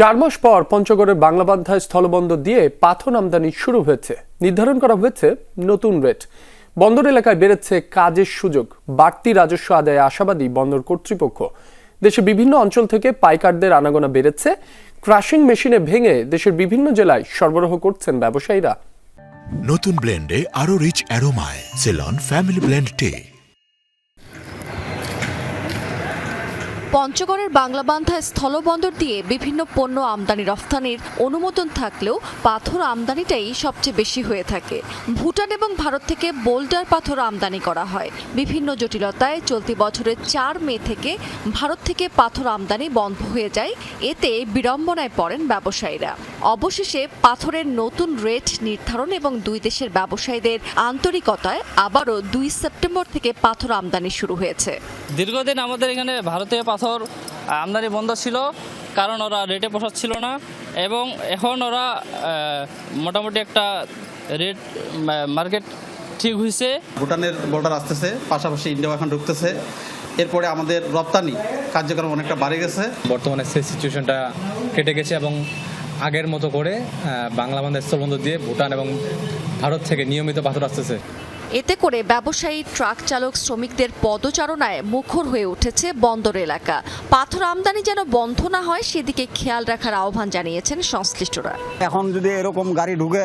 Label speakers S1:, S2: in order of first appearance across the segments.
S1: চার মাস পর পঞ্চগড়ের বাংলাবান্ধায় স্থলবন্দর দিয়ে পাথর আমদানি শুরু হয়েছে। নির্ধারণ করা হয়েছে নতুন রেট। বন্দর এলাকায় বেড়েছে কাজের সুযোগ। বাড়তি রাজস্ব আদায়ে আশাবাদী বন্দর কর্তৃপক্ষ। দেশের বিভিন্ন অঞ্চল থেকে পাইকারদের আনাগোনা বেড়েছে। ক্রাশিং মেশিনে ভেঙে দেশের বিভিন্ন জেলায় সরবরাহ করছেন ব্যবসায়ীরা।
S2: নতুন ব্লেন্ডে আরও রিচ অ্যারোমায় সেলন ফ্যামিলি ব্লেন্ড টে
S3: পঞ্চগড়ের বাংলাবান্ধায় স্থলবন্দর দিয়ে বিভিন্ন পণ্য আমদানি রফতানির অনুমোদন থাকলেও পাথর আমদানিটাই সবচেয়ে বেশি হয়ে থাকে। ভুটান এবং ভারত থেকে বোল্ডার পাথর আমদানি করা হয়। বিভিন্ন জটিলতায় চলতি বছরের চার মে থেকে ভারত থেকে পাথর আমদানি বন্ধ হয়ে যায়। এতে বিড়ম্বনায় পড়েন ব্যবসায়ীরা। অবশেষে পাথরের নতুন রেট নির্ধারণ এবং দুই দেশের ব্যবসায়ীদের আন্তরিকতায় আবারও দুই সেপ্টেম্বর থেকে পাথর আমদানি শুরু হয়েছে।
S4: দীর্ঘদিন আমাদের এখানে ভারতীয় পাথর আমদানি বন্ধ ছিল কারণ ওরা রেটে পোষাচ্ছিল না এবং এখন ওরা মোটামুটি একটা রেট মার্কেট ঠিক হয়েছে।
S5: ভুটানের বর্ডার আসতেছে পাশাপাশি ইন্ডিয়া এখন ঢুকতেছে। এরপরে আমাদের রপ্তানি কার্যক্রম অনেকটা বাড়ে গেছে।
S6: বর্তমানে সেই সিচুয়েশনটা কেটে গেছে এবং আগের মতো করে বাংলা বান্ধব স্থলবন্দর দিয়ে ভুটান এবং ভারত থেকে নিয়মিত পাথর আসতেছে।
S3: এতে করে ব্যবসায়ী ট্রাক চালক শ্রমিকদের পদচারণায় মুখর হয়ে উঠেছে বন্দর এলাকা। পাথর আমদানি যেন বন্ধ না হয় সেদিকে খেয়াল রাখার আহ্বান জানিয়েছেন সংশ্লিষ্টরা।
S7: এখন যদি এরকম গাড়ি ঢুকে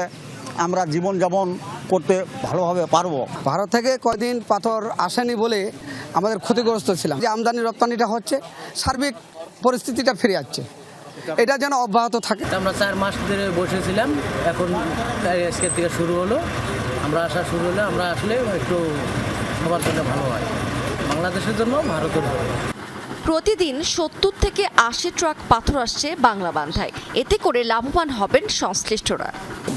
S7: আমরা জীবনযাপন করতে ভালোভাবে পারব। ভারত থেকে কয়দিন পাথর আসেনি বলে আমাদের ক্ষতিগ্রস্ত ছিলাম। যে আমদানি রপ্তানিটা হচ্ছে সার্বিক পরিস্থিতিটা ফিরে যাচ্ছে এটা যেন অব্যাহত থাকে।
S8: আমরা চার মাস ধরে বসেছিলাম, এখন আজকের থেকে শুরু হলো। আমরা আসা শুরু হলে আমরা আসলে একটু সবার জন্য ভালো হয়। বাংলাদেশের জন্য ভারতের জন্য।
S3: প্রতিদিন সত্তর থেকে আশি ট্রাক পাথর আসছে বাংলা বান্ধায়। এতে করে লাভবান হবেন সংশ্লিষ্টরা।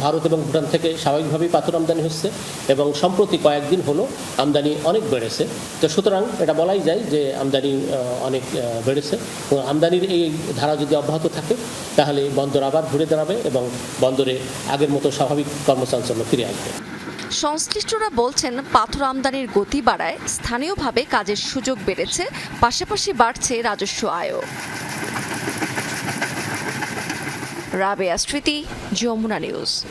S9: ভারত এবং ভুটান থেকে স্বাভাবিকভাবেই পাথর আমদানি হচ্ছে এবং সম্প্রতি কয়েকদিন হলো আমদানি অনেক বেড়েছে। তো সুতরাং এটা বলাই যায় যে আমদানি অনেক বেড়েছে। এবং আমদানির এই ধারা যদি অব্যাহত থাকে, তাহলে বন্দর আবার ঘুরে দাঁড়াবে এবং বন্দরে আগের মতো স্বাভাবিক কর্মচাঞ্চল্য ফিরে আসবে।
S3: সংশ্লিষ্টরা বলছেন, পাথর আমদানির গতি বাড়ায় স্থানীয়ভাবে কাজের সুযোগ বেড়েছে, পাশাপাশি বাড়ছে রাজস্ব আয়ও। রাবেয়া স্মৃতি, যমুনা নিউজ।